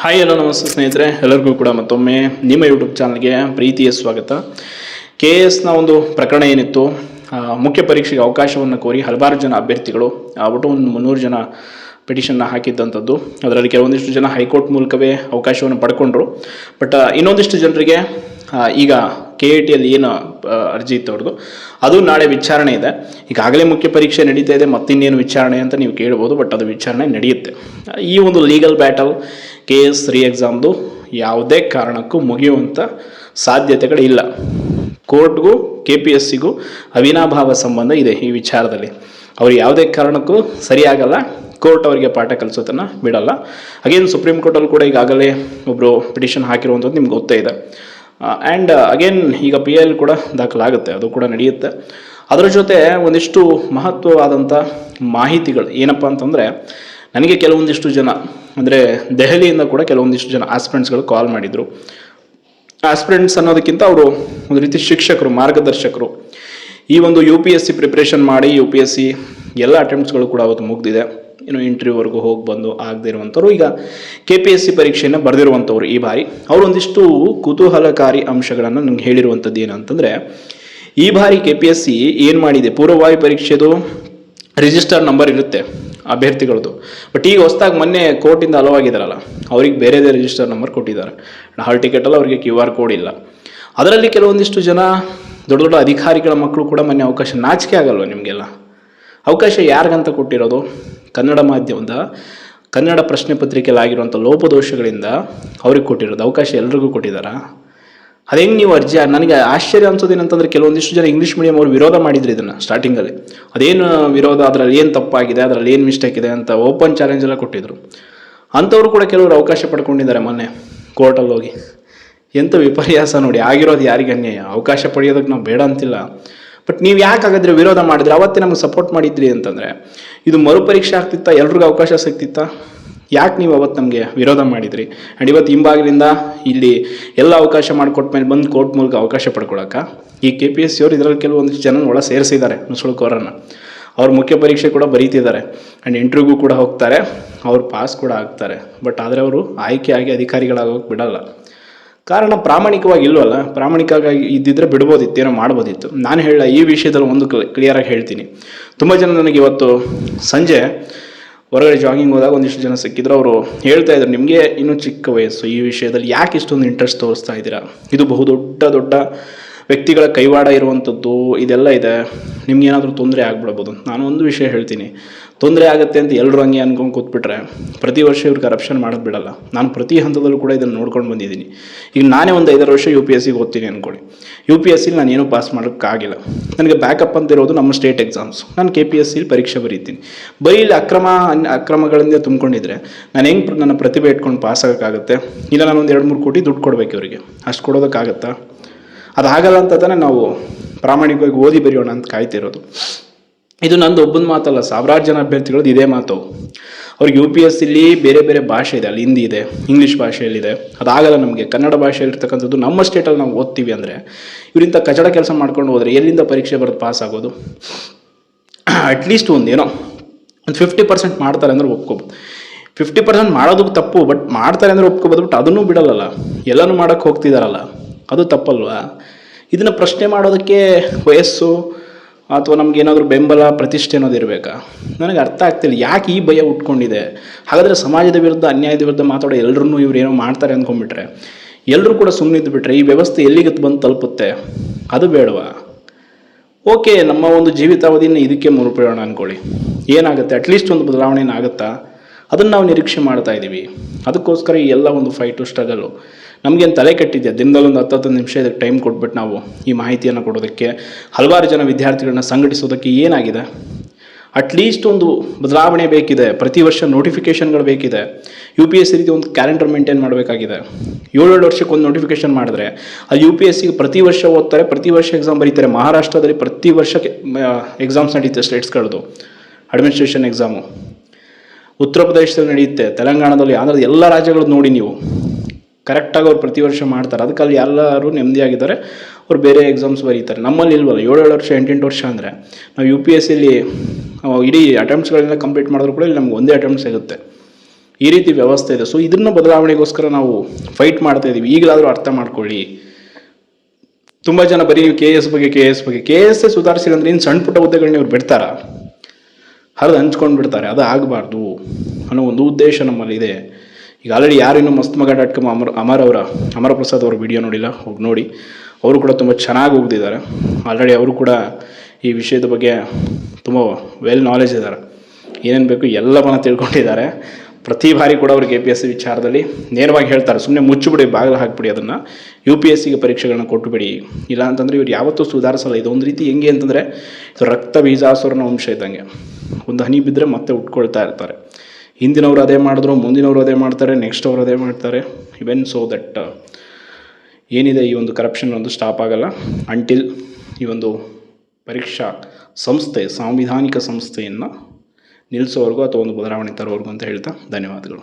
Hi hello ನಮಸ್ತೆ ಸ್ನೇಹಿತರೆ. ಎಲ್ಲರಿಗೂ ಕೂಡ ಮತ್ತೊಮ್ಮೆ ನಿಮ್ಮ ಯೂಟ್ಯೂಬ್ ಚಾನಲ್ಗೆ ಪ್ರೀತಿಯ ಸ್ವಾಗತ. ಕೆ ಎಸ್ನ ಒಂದು ಪ್ರಕರಣ ಏನಿತ್ತು? ಮುಖ್ಯ ಪರೀಕ್ಷೆಗೆ ಅವಕಾಶವನ್ನು ಕೋರಿ ಹಲವಾರು ಜನ ಅಭ್ಯರ್ಥಿಗಳು ಒಟ್ಟು ಒಂದು ಮುನ್ನೂರು ಜನ ಪಿಟಿಷನ್ನ ಹಾಕಿದ್ದಂಥದ್ದು ಅದರಲ್ಲಿ ಕೆಲವೊಂದಿಷ್ಟು ಜನ ಹೈಕೋರ್ಟ್ ಮೂಲಕವೇ ಅವಕಾಶವನ್ನು ಪಡ್ಕೊಂಡ್ರು. ಬಟ್ ಇನ್ನೊಂದಿಷ್ಟು ಜನರಿಗೆ ಈಗ ಕೆ ಎ ಟಿಯಲ್ಲಿ ಏನು ಅರ್ಜಿ ಇತ್ತು ಅವ್ರದ್ದು ಅದು ನಾಳೆ ವಿಚಾರಣೆ ಇದೆ. ಈಗಾಗಲೇ ಮುಖ್ಯ ಪರೀಕ್ಷೆ ನಡೀತಾ ಇದೆ, ಮತ್ತಿನ್ನೇನು ವಿಚಾರಣೆ ಅಂತ ನೀವು ಕೇಳ್ಬೋದು, ಬಟ್ ಅದು ವಿಚಾರಣೆ ನಡೆಯುತ್ತೆ. ಈ ಒಂದು ಲೀಗಲ್ ಬ್ಯಾಟಲ್ ಕೆ ಎಸ್ ರೀ ಎಕ್ಸಾಮ್ದು ಯಾವುದೇ ಕಾರಣಕ್ಕೂ ಮುಗಿಯುವಂಥ ಸಾಧ್ಯತೆಗಳಿಲ್ಲ ಕೋರ್ಟ್ಗೂ ಕೆ ಪಿ ಎಸ್ ಸಿಗೂ ಅವಿನಾಭಾವ ಸಂಬಂಧ ಇದೆ ಈ ವಿಚಾರದಲ್ಲಿ. ಅವ್ರು ಯಾವುದೇ ಕಾರಣಕ್ಕೂ ಸರಿಯಾಗಲ್ಲ, ಕೋರ್ಟ್ ಅವರಿಗೆ ಪಾಠ ಕಲಿಸೋದನ್ನು ಬಿಡಲ್ಲ. ಅಗೇನ್ ಸುಪ್ರೀಂ ಕೋರ್ಟಲ್ಲಿ ಕೂಡ ಈಗಾಗಲೇ ಒಬ್ಬರು ಪಿಟಿಷನ್ ಹಾಕಿರುವಂಥದ್ದು ನಿಮ್ಗೆ ಗೊತ್ತೇ ಇದೆ. ಆ್ಯಂಡ್ ಅಗೇನ್ ಈಗ ಪಿ ಎಲ್ ಕೂಡ ದಾಖಲಾಗುತ್ತೆ, ಅದು ಕೂಡ ನಡೆಯುತ್ತೆ. ಅದರ ಜೊತೆ ಒಂದಿಷ್ಟು ಮಹತ್ವವಾದಂಥ ಮಾಹಿತಿಗಳು, ಏನಪ್ಪ ಅಂತಂದರೆ, ನನಗೆ ಕೆಲವೊಂದಿಷ್ಟು ಜನ, ಅಂದರೆ ದೆಹಲಿಯಿಂದ ಕೂಡ ಕೆಲವೊಂದಿಷ್ಟು ಜನ ಆಸ್ಪಿರೆಂಟ್ಸ್ಗಳು ಕಾಲ್ ಮಾಡಿದರು. ಆಸ್ಪಿರೆಂಟ್ಸ್ ಅನ್ನೋದಕ್ಕಿಂತ ಅವರು ಒಂದು ರೀತಿ ಶಿಕ್ಷಕರು, ಮಾರ್ಗದರ್ಶಕರು. ಈ ಒಂದು U P S C preparation ಮಾಡಿ ಯು ಪಿ ಎಸ್ ಸಿ ಎಲ್ಲ ಅಟೆಂಪ್ಟ್ಸ್ಗಳು ಕೂಡ ಅವತ್ತು ಮುಗ್ದಿದೆ. ಇನ್ನು ಇಂಟರ್ವ್ಯೂವರೆಗೂ ಹೋಗಿ ಬಂದು ಆಗದೇ ಇರುವಂಥವ್ರು ಈಗ ಕೆ ಪಿ ಎಸ್ ಸಿ ಪರೀಕ್ಷೆಯನ್ನು ಬರೆದಿರುವಂಥವ್ರು ಈ ಬಾರಿ. ಅವರು ಒಂದಿಷ್ಟು ಕುತೂಹಲಕಾರಿ ಅಂಶಗಳನ್ನು ನನಗೆ ಹೇಳಿರುವಂಥದ್ದು ಏನಂತಂದರೆ ಈ ಬಾರಿ ಕೆ ಪಿ ಎಸ್ ಸಿ ಏನು ಮಾಡಿದೆ? ಪೂರ್ವಭಾವಿ ಪರೀಕ್ಷೆದು ರಿಜಿಸ್ಟರ್ ನಂಬರ್ ಇರುತ್ತೆ ಅಭ್ಯರ್ಥಿಗಳದ್ದು ಬಟ್ ಈಗ ಹೊಸ್ದಾಗಿ ಮೊನ್ನೆ ಕೋರ್ಟಿಂದ ಅಲವಾಗಿದಾರಲ್ಲ, ಅವ್ರಿಗೆ ಬೇರೆದೇ ರಿಜಿಸ್ಟರ್ ನಂಬರ್ ಕೊಟ್ಟಿದ್ದಾರೆ. ಹಾಲ್ ಟಿಕೆಟಲ್ಲಿ ಅವರಿಗೆ ಕ್ಯೂ ಆರ್ ಕೋಡ್ ಇಲ್ಲ. ಅದರಲ್ಲಿ ಕೆಲವೊಂದಿಷ್ಟು ಜನ ದೊಡ್ಡ ದೊಡ್ಡ ಅಧಿಕಾರಿಗಳ ಮಕ್ಕಳು ಕೂಡ ಮೊನ್ನೆ ಅವಕಾಶ ನಾಚಿಕೆ ಆಗಲ್ವ ನಿಮಗೆಲ್ಲ? ಅವಕಾಶ ಯಾರಿಗಂತ ಕೊಟ್ಟಿರೋದು? ಕನ್ನಡ ಮಾಧ್ಯಮದ, ಕನ್ನಡ ಪ್ರಶ್ನೆ ಪತ್ರಿಕೆಯಲ್ಲಿ ಆಗಿರುವಂಥ ಲೋಪದೋಷಗಳಿಂದ ಅವ್ರಿಗೆ ಕೊಟ್ಟಿರೋದು. ಅವಕಾಶ ಎಲ್ರಿಗೂ ಕೊಟ್ಟಿದ್ದಾರೆ ಅದು ಹೆಂಗೆ ನೀವು ಅರ್ಜಿ, ನನಗೆ ಆಶ್ಚರ್ಯ ಅನ್ಸೋದು ಏನಂತಂದ್ರೆ ಕೆಲವೊಂದಿಷ್ಟು ಜನ ಇಂಗ್ಲೀಷ್ ಮೀಡಿಯಂ ಅವರು ವಿರೋಧ ಮಾಡಿದ್ರು ಇದನ್ನು ಸ್ಟಾರ್ಟಿಂಗಲ್ಲಿ ಅದೇನು ವಿರೋಧ, ಅದರಲ್ಲಿ ಏನು ತಪ್ಪಾಗಿದೆ, ಅದರಲ್ಲಿ ಏನು ಮಿಸ್ಟೇಕ್ ಇದೆ ಅಂತ ಓಪನ್ ಚಾಲೆಂಜ್ ಎಲ್ಲ ಕೊಟ್ಟಿದ್ರು. ಅಂಥವ್ರು ಕೂಡ ಕೆಲವರು ಅವಕಾಶ ಪಡ್ಕೊಂಡಿದ್ದಾರೆ ಮೊನ್ನೆ ಕೋರ್ಟಲ್ಲಿ ಹೋಗಿ. ಎಂಥ ವಿಪರ್ಯಾಸ ನೋಡಿ, ಆಗಿರೋದು ಯಾರಿಗೆ ಅನ್ಯಾಯ? ಅವಕಾಶ ಪಡೆಯೋದಕ್ಕೆ ನಾವು ಬೇಡ ಅಂತಿಲ್ಲ. ಬಟ್ ನೀವು ಯಾಕೆ ಹಾಗಾದ್ರೆ ವಿರೋಧ ಮಾಡಿದ್ರೆ? ಅವತ್ತೇ ನಮಗೆ ಸಪೋರ್ಟ್ ಮಾಡಿದ್ರಿ ಅಂತಂದರೆ, ಇದು ಮರುಪರೀಕ್ಷೆ ಆಗ್ತಿತ್ತಾ? ಎಲ್ರಿಗೂ ಅವಕಾಶ ಸಿಗ್ತಿತ್ತಾ? ಯಾಕೆ ನೀವು ಅವತ್ತು ನಮಗೆ ವಿರೋಧ ಮಾಡಿದ್ರಿ? ಆ್ಯಂಡ್ ಇವತ್ತು ಹಿಂಬಾಗಿಲಿಂದ ಇಲ್ಲಿ ಎಲ್ಲ ಅವಕಾಶ ಮಾಡಿಕೊಟ್ಟ ಮೇಲೆ ಬಂದು ಕೋರ್ಟ್ ಮೂಲಕ ಅವಕಾಶ ಪಡ್ಕೊಳಕ್ಕ ಈ ಕೆ ಪಿ ಎಸ್ ಸಿ ಅವರು ಇದರಲ್ಲಿ ಕೆಲವೊಂದಿಷ್ಟು ಜನ ಒಳ ಸೇರಿಸಿದ್ದಾರೆ ನುಸುಳುಕೋರನ್ನು ಅವ್ರ ಮುಖ್ಯ ಪರೀಕ್ಷೆ ಕೂಡ ಬರೀತಿದ್ದಾರೆ. ಆ್ಯಂಡ್ ಇಂಟರ್ವ್ಯೂಗೂ ಕೂಡ ಹೋಗ್ತಾರೆ. ಅವ್ರು ಪಾಸ್ ಕೂಡ ಆಗ್ತಾರೆ. ಬಟ್ ಆದರೆ ಅವರು ಆಯ್ಕೆಯಾಗಿ ಅಧಿಕಾರಿಗಳಾಗೋಕೆ ಬಿಡಲ್ಲ. ಕಾರಣ ಪ್ರಾಮಾಣಿಕವಾಗಿ ಇಲ್ವಲ್ಲ? ಪ್ರಾಮಾಣಿಕವಾಗಿ ಇದ್ದಿದ್ರೆ ಬಿಡ್ಬೋದಿತ್ತು ಏನೋ ಮಾಡ್ಬೋದಿತ್ತು. ನಾನು ಹೇಳ ಈ ವಿಷಯದಲ್ಲಿ ಒಂದು ಕ್ಲಿಯರಾಗಿ ಹೇಳ್ತೀನಿ. ತುಂಬ ಜನ ನನಗೆ ಇವತ್ತು ಸಂಜೆ ಹೊರಗಡೆ ಜಾಗಿಂಗ್ ಹೋದಾಗ ಒಂದಿಷ್ಟು ಜನ ಸಿಕ್ಕಿದ್ರು. ಅವರು ಹೇಳ್ತಾ ಇದ್ರು, ನಿಮಗೆ ಇನ್ನೂ ಚಿಕ್ಕ ವಯಸ್ಸು, ಈ ವಿಷಯದಲ್ಲಿ ಯಾಕೆ ಇಷ್ಟೊಂದು ಇಂಟ್ರೆಸ್ಟ್ ತೋರಿಸ್ತಾ ಇದ್ದೀರಾ? ಇದು ಬಹುದೊಡ್ಡ, ದೊಡ್ಡ ವ್ಯಕ್ತಿಗಳ ಕೈವಾಡ ಇರುವಂಥದ್ದು ಇದೆಲ್ಲ ಇದೆ. ನಿಮ್ಗೇನಾದರೂ ತೊಂದರೆ ಆಗ್ಬಿಡ್ಬೋದು. ನಾನು ಒಂದು ವಿಷಯ ಹೇಳ್ತೀನಿ. ತೊಂದರೆ ಆಗುತ್ತೆ ಅಂತ ಎಲ್ಲರೂ ಹಂಗೆ ಅನ್ಕೊಂಡು ಕೂತ್ಬಿಟ್ರೆ ಪ್ರತಿ ವರ್ಷ ಇವ್ರು ಕರಪ್ಷನ್ ಮಾಡೋದು ಬಿಡಲ್ಲ. ನಾನು ಪ್ರತಿ ಹಂತದಲ್ಲೂ ಕೂಡ ಇದನ್ನು ನೋಡ್ಕೊಂಡು ಬಂದಿದ್ದೀನಿ. ಈಗ ನಾನೇ ಒಂದು ಐದಾರು ವರ್ಷ ಯು ಪಿ ಎಸ್ ಸಿಗೆ ಓದ್ತೀನಿ ಅಂದ್ಕೊಳ್ಳಿ ಯು ಪಿ ಎಸ್ ಸಿಲಿ ನಾನು ಏನೂ ಪಾಸ್ ಮಾಡೋಕ್ಕಾಗಿಲ್ಲ ನನಗೆ ಬ್ಯಾಕಪ್ ಅಂತ ಇರೋದು ನಮ್ಮ ಸ್ಟೇಟ್ ಎಕ್ಸಾಮ್ಸ್ ನಾನು ಕೆ ಪಿ ಎಸ್ ಸಿಲಿ ಪರೀಕ್ಷೆ ಬರೀತೀನಿ. ಬರೀ ಇಲ್ಲಿ ಅಕ್ರಮ ಅಕ್ರಮಗಳಿಂದ ತುಂಬಿಕೊಂಡಿದ್ರೆ ನಾನು ಹೆಂಗೆ ನನ್ನ ಪ್ರತಿಭೆ ಇಟ್ಕೊಂಡು ಪಾಸ್ ಆಗೋಕ್ಕಾಗುತ್ತೆ? ಇಲ್ಲ ನಾನು ಒಂದು ಎರಡು ಮೂರು ಕೋಟಿ ದುಡ್ಡು ಕೊಡಬೇಕು ಇವರಿಗೆ. ಅಷ್ಟು ಕೊಡೋದಕ್ಕಾಗತ್ತಾ? ಅದಾಗಲ್ಲ ಅಂತ ತಾನೇ ನಾವು ಪ್ರಾಮಾಣಿಕವಾಗಿ ಓದಿ ಬರೆಯೋಣ ಅಂತ ಕಾಯ್ತಿರೋದು ಇದು ನಂದು ಒಬ್ಬನ ಮಾತಲ್ಲ, ಸಾವಿರಾರು ಜನ ಅಭ್ಯರ್ಥಿಗಳದ್ದು ಇದೇ ಮಾತು. ಅವ್ರಿಗೆ ಯು ಪಿ ಎಸ್ ಇಲ್ಲಿ ಬೇರೆ ಬೇರೆ ಭಾಷೆ ಇದೆ, ಅಲ್ಲಿ ಹಿಂದಿ ಇದೆ ಇಂಗ್ಲೀಷ್ ಭಾಷೆಯಲ್ಲಿದೆ. ಅದಾಗಲ್ಲ ನಮಗೆ. ಕನ್ನಡ ಭಾಷೆಯಲ್ಲಿರ್ತಕ್ಕಂಥದ್ದು ನಮ್ಮ ಸ್ಟೇಟಲ್ಲಿ ನಾವು ಓದ್ತೀವಿ ಅಂದರೆ ಇವರಿಂದ ಕಚಡ ಕೆಲಸ ಮಾಡ್ಕೊಂಡು ಹೋದರೆ ಎಲ್ಲಿಂದ ಪರೀಕ್ಷೆ ಬರೋದು ಪಾಸ್ ಆಗೋದು? ಅಟ್ಲೀಸ್ಟ್ ಒಂದೇನೋ ಒಂದು ಫಿಫ್ಟಿ ಪರ್ಸೆಂಟ್ ಮಾಡ್ತಾರೆ ಅಂದ್ರೆ ಒಪ್ಕೋಬೋದು. ಫಿಫ್ಟಿ ಪರ್ಸೆಂಟ್ ಮಾಡೋದಕ್ಕೆ ತಪ್ಪು ಬಟ್ ಮಾಡ್ತಾರೆ ಅಂದರೆ ಒಪ್ಕೋಬೋದು ಬಟ್ ಅದನ್ನೂ ಬಿಡಲ್ಲಲ್ಲ. ಎಲ್ಲನೂ ಮಾಡೋಕ್ಕೆ ಹೋಗ್ತಿದಾರಲ್ಲ. ಅದು ತಪ್ಪಲ್ವಾ? ಇದನ್ನು ಪ್ರಶ್ನೆ ಮಾಡೋದಕ್ಕೆ ವಯಸ್ಸು ಅಥವಾ ನಮಗೇನಾದರೂ ಬೆಂಬಲ, ಪ್ರತಿಷ್ಠೆ ಅನ್ನೋದು ಇರಬೇಕಾ? ನನಗೆ ಅರ್ಥ ಆಗ್ತಿಲ್ಲ. ಯಾಕೆ ಈ ಭಯ ಉಟ್ಕೊಂಡಿದೆ? ಹಾಗಾದರೆ ಸಮಾಜದ ವಿರುದ್ಧ, ಅನ್ಯಾಯದ ವಿರುದ್ಧ ಮಾತಾಡೋ ಎಲ್ಲರೂ ಇವ್ರು ಏನೋ ಮಾಡ್ತಾರೆ ಅಂದ್ಕೊಂಡ್ಬಿಟ್ರೆ ಎಲ್ಲರೂ ಕೂಡ ಸುಮ್ಮನಿದ್ದು ಬಿಟ್ರೆ ಈ ವ್ಯವಸ್ಥೆ ಎಲ್ಲಿಗೆ ಬಂದು ತಲುಪುತ್ತೆ? ಅದು ಬೇಡವಾ? ಓಕೆ, ನಮ್ಮ ಒಂದು ಜೀವಿತಾವಧಿನ ಇದಕ್ಕೆ ಮುರುಪಡೋಣ ಅಂದ್ಕೊಳ್ಳಿ ಏನಾಗುತ್ತೆ? ಅಟ್ಲೀಸ್ಟ್ ಒಂದು ಬದಲಾವಣೆ ಆಗುತ್ತಾ ಅದನ್ನು ನಾವು ನಿರೀಕ್ಷೆ ಮಾಡ್ತಾ ಇದ್ದೀವಿ ಅದಕ್ಕೋಸ್ಕರ ಈ ಎಲ್ಲ ಒಂದು ಫೈಟು ಸ್ಟ್ರಗಲ್ಲು ನಮಗೇನು ತಲೆ ಕೆಟ್ಟಿದೆ ದಿನದಲ್ಲಿ ಒಂದು ಹತ್ತು ನಿಮಿಷ ಇದಕ್ಕೆ ಟೈಮ್ ಕೊಟ್ಬಿಟ್ಟು ನಾವು ಈ ಮಾಹಿತಿಯನ್ನು ಕೊಡೋದಕ್ಕೆ, ಹಲವಾರು ಜನ ವಿದ್ಯಾರ್ಥಿಗಳನ್ನ ಸಂಘಟಿಸೋದಕ್ಕೆ ಏನಾಗಿದೆ? ಅಟ್ಲೀಸ್ಟ್ ಒಂದು ಬದಲಾವಣೆ ಬೇಕಿದೆ. ಪ್ರತಿ ವರ್ಷ ನೋಟಿಫಿಕೇಷನ್ಗಳು ಬೇಕಿದೆ. ಯು ಪಿ ಎಸ್ ಸಿ ರೀತಿ ಒಂದು ಕ್ಯಾಲೆಂಡರ್ ಮೇಂಟೈನ್ ಮಾಡಬೇಕಾಗಿದೆ. ಏಳೇಳು ವರ್ಷಕ್ಕೆ ಒಂದು ನೋಟಿಫಿಕೇಷನ್ ಮಾಡಿದ್ರೆ ಅದು ಯು ಪಿ ಎಸ್ ಸಿಗೆ ಪ್ರತಿ ವರ್ಷ ಓದ್ತಾರೆ, ಪ್ರತಿ ವರ್ಷ ಎಕ್ಸಾಮ್ ಬರೀತಾರೆ. ಮಹಾರಾಷ್ಟ್ರದಲ್ಲಿ ಪ್ರತಿ ವರ್ಷಕ್ಕೆ ಎಕ್ಸಾಮ್ಸ್ ನಡೀತೆ ಸ್ಟೇಟ್ಸ್ಗಳದ್ದು ಅಡ್ಮಿನಿಸ್ಟ್ರೇಷನ್ ಎಕ್ಸಾಮು ಉತ್ತರ ಪ್ರದೇಶದಲ್ಲಿ ನಡೆಯುತ್ತೆ. ತೆಲಂಗಾಣದಲ್ಲಿ ಆಂಧ್ರದ ಎಲ್ಲ ರಾಜ್ಯಗಳು ನೋಡಿ ನೀವು. ಕರೆಕ್ಟಾಗಿ ಅವ್ರು ಪ್ರತಿ ವರ್ಷ ಮಾಡ್ತಾರೆ. ಅದಕ್ಕೆ ಅಲ್ಲಿ ಎಲ್ಲರೂ ನೆಮ್ಮದಿಯಾಗಿದ್ದಾರೆ. ಅವ್ರು ಬೇರೆ ಎಕ್ಸಾಮ್ಸ್ ಬರೀತಾರೆ. ನಮ್ಮಲ್ಲಿ ಇಲ್ವಲ್ಲ, ಏಳೇಳು ವರ್ಷ, ಎಂಟೆಂಟು ವರ್ಷ ಅಂದರೆ ನಾವು ಯು ಪಿ ಎಸ್ ಸಿಲಿ ಇಡೀ ಅಟೆಂಪ್ಟ್ಸ್ಗಳೆಲ್ಲ ಕಂಪ್ಲೀಟ್ ಮಾಡಿದ್ರು ಕೂಡ ಇಲ್ಲಿ ನಮ್ಗೆ ಒಂದೇ ಅಟೆಂಪ್ಟ್ ಸಿಗುತ್ತೆ. ಈ ರೀತಿ ವ್ಯವಸ್ಥೆ ಇದೆ. ಸೊ ಇದನ್ನು ಬದಲಾವಣೆಗೋಸ್ಕರ ನಾವು ಫೈಟ್ ಮಾಡ್ತಾ ಇದ್ದೀವಿ ಈಗಲಾದರೂ ಅರ್ಥ ಮಾಡ್ಕೊಳ್ಳಿ. ತುಂಬ ಜನ ಬರೀ ಕೆ ಎಸ್ ಬಗ್ಗೆ ಕೆ ಎಸ್ ಬಗ್ಗೆ. ಕೆ ಎಸ್ ಸುಧಾರಿಸಿಲ್ಲ ಅಂದರೆ ಇನ್ನು ಸಣ್ಣ ಪುಟ್ಟ ಹುದ್ದೆಗಳನ್ನ ಇವ್ರು ಬಿಡ್ತಾರ? ಹರಿದು ಹಂಚ್ಕೊಂಡು ಬಿಡ್ತಾರೆ ಅದು ಆಗಬಾರ್ದು ಅನ್ನೋ ಒಂದು ಉದ್ದೇಶ ನಮ್ಮಲ್ಲಿ ಇದೆ ಈಗ ಆಲ್ರೆಡಿ ಯಾರು ಇನ್ನೂ ಮಸ್ತ್ ಮಗ ಡಾಟ್ ಕಾಮ್ ಅಮರ್ ಅಮರ್ ಅವರ ಅಮರ ಪ್ರಸಾದ್ ಅವರ ವಿಡಿಯೋ ನೋಡಿಲ್ಲ, ಹೋಗಿ ನೋಡಿ. ಅವರು ಕೂಡ ತುಂಬ ಚೆನ್ನಾಗಿ ಹೋಗ್ದಿದ್ದಾರೆ ಆಲ್ರೆಡಿ ಅವರು ಕೂಡ ಈ ವಿಷಯದ ಬಗ್ಗೆ ತುಂಬ ವೆಲ್ ನಾಲೆಜ್ ಇದ್ದಾರೆ. ಏನೇನು ಬೇಕು ಎಲ್ಲವನ್ನು ತಿಳ್ಕೊಂಡಿದ್ದಾರೆ. ಪ್ರತಿ ಬಾರಿ ಕೂಡ ಅವ್ರಿಗೆ ಎ ಪಿ ಎಸ್ ಸಿ ವಿಚಾರದಲ್ಲಿ ನೇರವಾಗಿ ಹೇಳ್ತಾರೆ. ಸುಮ್ಮನೆ ಮುಚ್ಚಿಬಿಡಿ, ಬಾಗಿಲು ಹಾಕಿಬಿಡಿ ಅದನ್ನು. ಯು ಪಿ ಎಸ್ ಸಿಗೆ ಪರೀಕ್ಷೆಗಳನ್ನ ಕೊಟ್ಟುಬಿಡಿ ಇಲ್ಲ ಅಂತಂದರೆ ಇವ್ರು ಯಾವತ್ತೂ ಸುಧಾರಿಸಲ್ಲ. ಇದೊಂದು ರೀತಿ ಹೆಂಗೆ ಅಂತಂದರೆ, ಇದು ರಕ್ತ ಬೀಜಾಸುರನ ವಂಶ ಇದ್ದಂಗೆ. ಒಂದು ಹನಿ ಬಿದ್ದರೆ ಮತ್ತೆ ಉಟ್ಕೊಳ್ತಾ ಇರ್ತಾರೆ. ಹಿಂದಿನವ್ರು ಅದೇ ಮಾಡಿದ್ರು, ಮುಂದಿನವರು ಅದೇ ಮಾಡ್ತಾರೆ ನೆಕ್ಸ್ಟ್ ಅವರು ಅದೇ ಮಾಡ್ತಾರೆ. ಇವೆನ್ ಸೊ ದಟ್ ಏನಿದೆ ಈ ಒಂದು ಕರಪ್ಷನ್ ಒಂದು ಸ್ಟಾಪ್ ಆಗಲ್ಲ. ಅಂಟಿಲ್ ಈ ಒಂದು ಪರೀಕ್ಷಾ ಸಂಸ್ಥೆ, ಸಾಂವಿಧಾನಿಕ ಸಂಸ್ಥೆಯನ್ನು ನಿಲ್ಲಿಸೋವರೆಗೂ ಅಥವಾ ಒಂದು ಬದಲಾವಣೆ ತರೋವರೆಗೂ ಅಂತ ಹೇಳ್ತಾ ಧನ್ಯವಾದಗಳು.